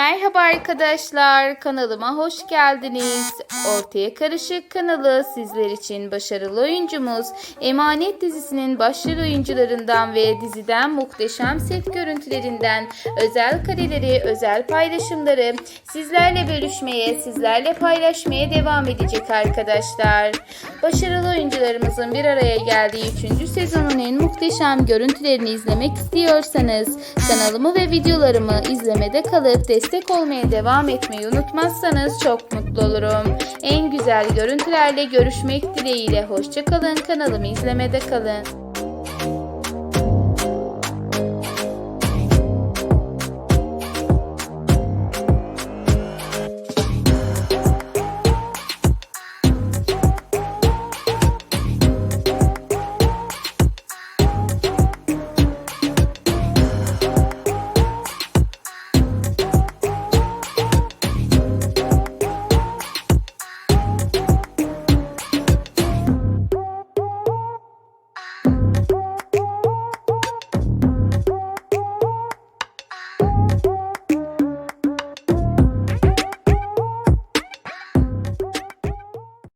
Merhaba arkadaşlar, kanalıma hoş geldiniz. Ortaya Karışık kanalı sizler için başarılı oyuncumuz Emanet dizisinin başrol oyuncularından ve diziden muhteşem set görüntülerinden özel kareleri, özel paylaşımları sizlerle bölüşmeye, sizlerle paylaşmaya devam edecek arkadaşlar. Başarılı oyuncularımızın bir araya geldiği 3. sezonun en muhteşem görüntülerini izlemek istiyorsanız kanalımı ve videolarımı izlemede kalıp destek olmaya devam etmeyi unutmazsanız çok mutlu olurum. En güzel görüntülerle görüşmek dileğiyle hoşçakalın kanalımı izlemede kalın.